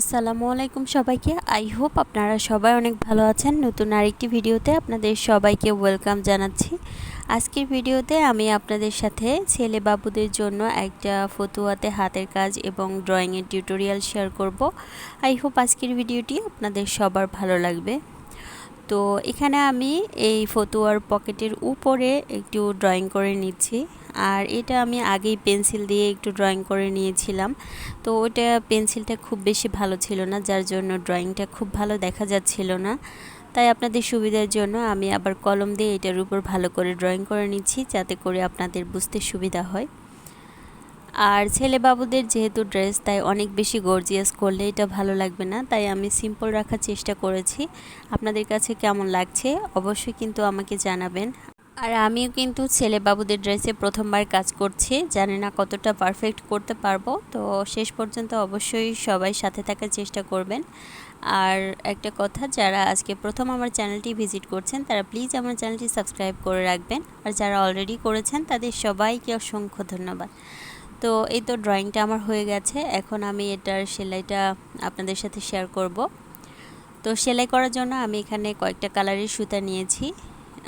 আসসালামু আলাইকুম সবাইকে। আই হোপ আপনারা সবাই অনেক ভালো আছেন। নতুন আরেকটি ভিডিওতে আপনাদের সবাইকে ওয়েলকাম জানাচ্ছি। আজকের ভিডিওতে আমি আপনাদের সাথে ছেলে বাবুদের জন্য একটা ফতুয়াতে হাতের কাজ এবং ড্রয়িংয়ের টিউটোরিয়াল শেয়ার করব। আই হোপ আজকের ভিডিওটি আপনাদের সবার ভালো লাগবে। তো এখানে আমি এই ফতুয়ার পকেটের উপরে একটু ড্রয়িং করে নিচ্ছি। আর এটা আমি আগেই পেন্সিল দিয়ে একটু ড্রয়িং করে নিয়েছিলাম। তো ওটা পেন্সিলটা খুব বেশি ভালো ছিল না, যার জন্য ড্রয়িংটা খুব ভালো দেখা যাচ্ছিল না। তাই আপনাদের সুবিধার জন্য আমি আবার কলম দিয়ে এটার উপর ভালো করে ড্রয়িং করে নিচ্ছি, যাতে করে আপনাদের বুঝতে সুবিধা হয়। আর ছেলে বাবুদের যেহেতু ড্রেস, তাই অনেক বেশি গর্জিয়াস করলে এটা ভালো লাগবে না। তাই আমি সিম্পল রাখার চেষ্টা করেছি। আপনাদের কাছে কেমন লাগছে অবশ্যই কিন্তু আমাকে জানাবেন। আর আমিও কিন্তু ছেলে বাবুদের ড্রেসে প্রথমবার কাজ করছি। জানি না কতটা পারফেক্ট করতে পারব। তো শেষ পর্যন্ত অবশ্যই সবাই সাথে থাকার চেষ্টা করবেন। আর একটা কথা, যারা আজকে প্রথম আমার চ্যানেলটি ভিজিট করছেন, তারা প্লিজ আমার চ্যানেলটি সাবস্ক্রাইব করে রাখবেন। আর যারা অলরেডি করেছেন, তাদের সবাইকে অসংখ্য ধন্যবাদ। তো এই তো ড্রয়িংটা আমার হয়ে গেছে। এখন আমি এটার সেলাইটা আপনাদের সাথে শেয়ার করব। তো সেলাই করার জন্য আমি এখানে কয়েকটা কালারের সুতা নিয়েছি।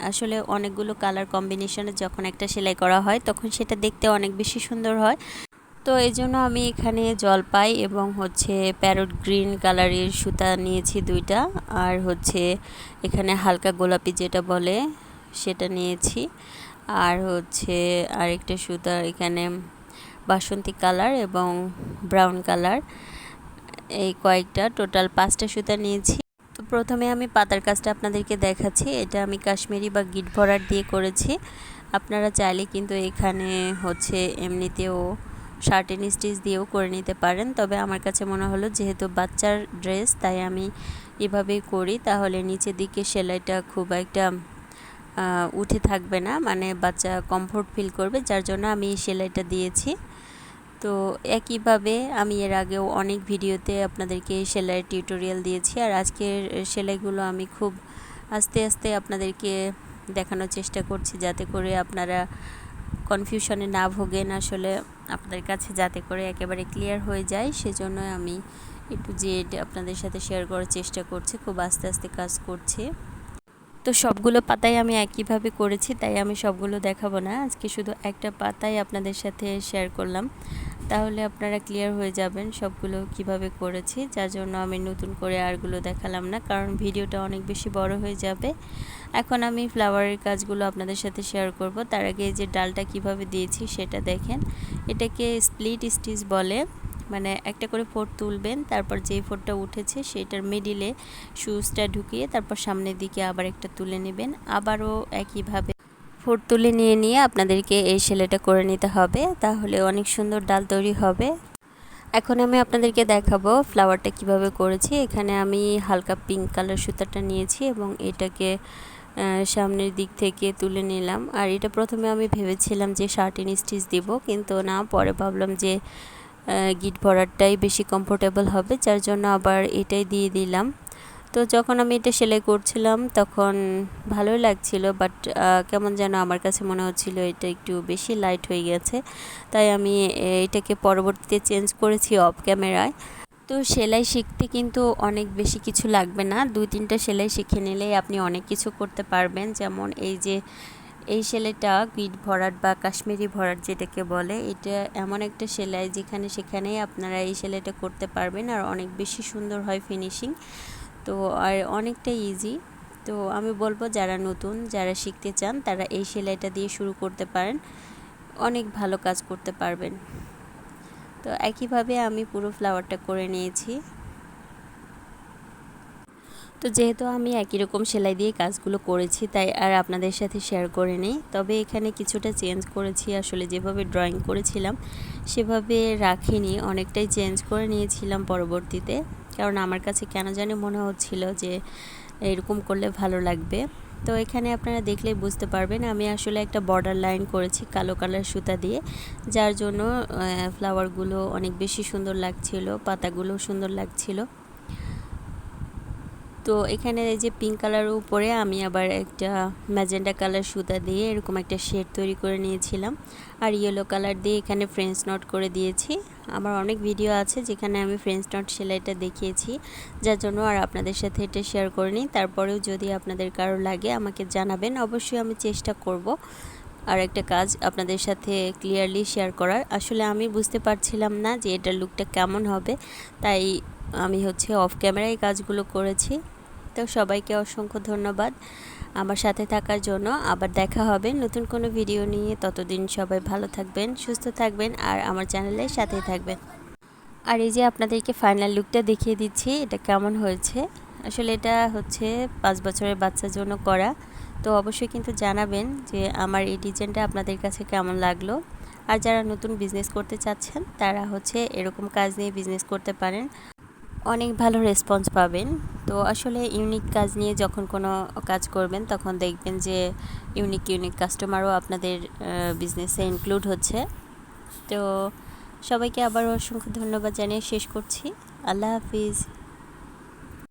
আসলে অনেকগুলো কালার কম্বিনেশনে যখন একটা সেলাই করা হয়, তখন সেটা দেখতে অনেক বেশি সুন্দর হয়। তো এই জন্য আমি এখানে জলপাই এবং হচ্ছে প্যারট গ্রিন কালারের সুতা নিয়েছি দুইটা। আর হচ্ছে এখানে হালকা গোলাপি যেটা বলে, সেটা নিয়েছি। আর হচ্ছে আরেকটা সুতা এখানে বাসন্তী কালার এবং ব্রাউন কালার। এই কয়েকটা, টোটাল পাঁচটা সুতা নিয়েছি। তো প্রথমে আমি পাতার কাজটা আপনাদেরকে দেখাচ্ছি। এটা আমি কাশ্মীরি বা গিট ভরার দিয়ে করেছি। আপনারা চাইলে কিন্তু এখানে হচ্ছে এমনিতেও শার্টেন স্টিচ দিয়েও করে নিতে পারেন। তবে আমার কাছে মনে হলো, যেহেতু বাচ্চার ড্রেস তাই আমি এভাবেই করি। তাহলে নিচের দিকে সেলাইটা খুব একটা উঠে থাকবে না। মানে বাচ্চা কমফোর্ট ফিল করবে। যার জন্য আমি সেলাইটা দিয়েছি। তো একইভাবে আমি এর আগেও অনেক ভিডিওতে আপনাদেরকে সেলাইয়ের টিউটোরিয়াল দিয়েছি আর আজকের সেলাইগুলো আমি খুব আস্তে আস্তে আপনাদেরকে দেখানোর চেষ্টা করছি যাতে করে আপনারা কনফিউশনে না ভোগেন। আসলে আপনাদের কাছে যাতে করে একেবারে ক্লিয়ার হয়ে যায়, সেজন্য আমি একটু জেড আপনাদের সাথে শেয়ার করার চেষ্টা করছি। খুব আস্তে আস্তে কাজ করছি। তো সবগুলো পাতাই আমি একইভাবে করেছি, তাই আমি সবগুলো দেখাবো না। আজকে শুধু একটা পাতাই আপনাদের সাথে শেয়ার করলাম। তাহলে আপনারা ক্লিয়ার হয়ে যাবেন সবগুলো কীভাবে করেছি। যার জন্য আমি নতুন করে আরগুলো দেখালাম না, কারণ ভিডিওটা অনেক বেশি বড় হয়ে যাবে। এখন আমি ফ্লাওয়ারের কাজগুলো আপনাদের সাথে শেয়ার করব। তার আগে যে ডালটা কীভাবে দিয়েছি সেটা দেখেন। এটাকে স্প্লিট স্টিচ বলে। মানে একটা করে ফোট তুলবেন, তারপর যেই ফোটটা উঠেছে সেটার মিডিলে শুজটা ঢুকিয়ে তারপর সামনের দিকে আবার একটা তুলে নেবেন। আবারও একইভাবে ফোট তুলে নিয়ে নিয়ে আপনাদেরকে এই সেলাইটা করে নিতে হবে, তাহলে অনেক সুন্দর ডাল তৈরি হবে। এখন আমি আপনাদেরকে দেখাবো ফ্লাওয়ারটা কীভাবে করেছি। এখানে আমি হালকা পিঙ্ক কালার সুতাটা নিয়েছি এবং এটাকে সামনের দিক থেকে তুলে নিলাম। আর এটা প্রথমে আমি ভেবেছিলাম যে শার্টিন স্টিচ দিব, কিন্তু না, পরে ভাবলাম যে গিট ভরারটাই বেশি কমফোর্টেবল হবে, যার জন্য আবার এটাই দিয়ে দিলাম। তো যখন আমি এটা সেলাই করছিলাম, তখন ভালোই লাগছিল বাট কেমন যেন আমার কাছে মনে হচ্ছিল এটা একটু বেশি লাইট হয়ে গেছে। তাই আমি এটাকে পরবর্তীতে চেঞ্জ করেছি অফ ক্যামেরায় তো সেলাই শিখতে কিন্তু অনেক বেশি কিছু লাগবে না। দুই তিনটা সেলাই শিখে নিলেই আপনি অনেক কিছু করতে পারবেন। যেমন এই যে এই সেলাইটা গিট ভরাট বা কাশ্মীরি ভরাট যেটাকে বলে, এটা এমন একটা সেলাই যেখানে সেখানেই আপনারা এই সেলাইটা করতে পারবেন আর অনেক বেশি সুন্দর হয় ফিনিশিং তো আর অনেকটা ইজি তো আমি বলব যারা নতুন, যারা শিখতে চান, তারা এই সেলাইটা দিয়ে শুরু করতে পারেন। অনেক ভালো কাজ করতে পারবেন। তো একইভাবে আমি পুরো ফ্লাওয়ারটা করে নিয়েছি। তো যেহেতু আমি একই রকম সেলাই দিয়ে কাজগুলো করেছি, তাই আর আপনাদের সাথে শেয়ার করে নিই। তবে এখানে কিছুটা চেঞ্জ করেছি, আসলে যেভাবে ড্রয়িং করেছিলাম সেভাবে রাখিনি, অনেকটাই চেঞ্জ করে নিয়েছিলাম পরবর্তীতে। কারণ আমার কাছে কেন জানি মনে হচ্ছিল যে এরকম করলে ভালো লাগবে। তো এখানে আপনারা দেখলে বুঝতে পারবেন, আমি আসলে একটা বর্ডার লাইন করেছি কালো কালার সুতা দিয়ে, যার জন্য ফ্লাওয়ারগুলো অনেক বেশি সুন্দর লাগছিল পাতাগুলো সুন্দর লাগছিল। তো এখানে এই যে পিঙ্ক কালারের উপরে আমি আবার একটা ম্যাজেন্ডা কালার সুতা দিয়ে এরকম একটা শেড তৈরি করে নিয়েছিলাম। আর ইয়েলো কালার দিয়ে এখানে ফ্রেঞ্চ নট করে দিয়েছি। আমার অনেক ভিডিও আছে যেখানে আমি ফ্রেঞ্চ নট সেলাইটা দেখিয়েছি। যার জন্য আর আপনাদের সাথে এটা শেয়ার করিনি। তারপরেও যদি আপনাদের কারও লাগে আমাকে জানাবেন, অবশ্যই আমি চেষ্টা করব। আর একটা কাজ আপনাদের সাথে ক্লিয়ারলি শেয়ার করার। আসলে আমি বুঝতে পারছিলাম না যে এটার লুকটা কেমন হবে, তাই আমি হচ্ছে অফ ক্যামেরায় কাজগুলো করেছি। তো সবাইকে অসংখ্য ধন্যবাদ আমার সাথে থাকার জন্য। আবার দেখা হবে নতুন কোনো ভিডিও নিয়ে। ততদিন সবাই ভালো থাকবেন, সুস্থ থাকবেন আর আমার চ্যানেলের সাথেই থাকবেন। আর এই যে আপনাদেরকে ফাইনাল লুকটা দেখিয়ে দিচ্ছি, এটা কেমন হয়েছে? আসলে এটা হচ্ছে পাঁচ বছরের বাচ্চার জন্য করা। তো অবশ্যই কিন্তু জানাবেন যে আমার এই ডিজাইনটা আপনাদের কাছে কেমন লাগল। আর যারা নতুন বিজনেস করতে চাচ্ছেন, তারা হচ্ছে এরকম কাজ নিয়ে বিজনেস করতে পারেন। অনেক ভালো রেসপন্স পাবেন। তো আসলে ইউনিক কাজ নিয়ে যখন কোনো কাজ করবেন, তখন দেখবেন যে ইউনিক ইউনিক কাস্টমারও আপনাদের বিজনেসে ইনক্লুড হচ্ছে। তো সবাইকে আবার অসংখ্য ধন্যবাদ জানিয়ে শেষ করছি। আল্লাহ হাফিজ।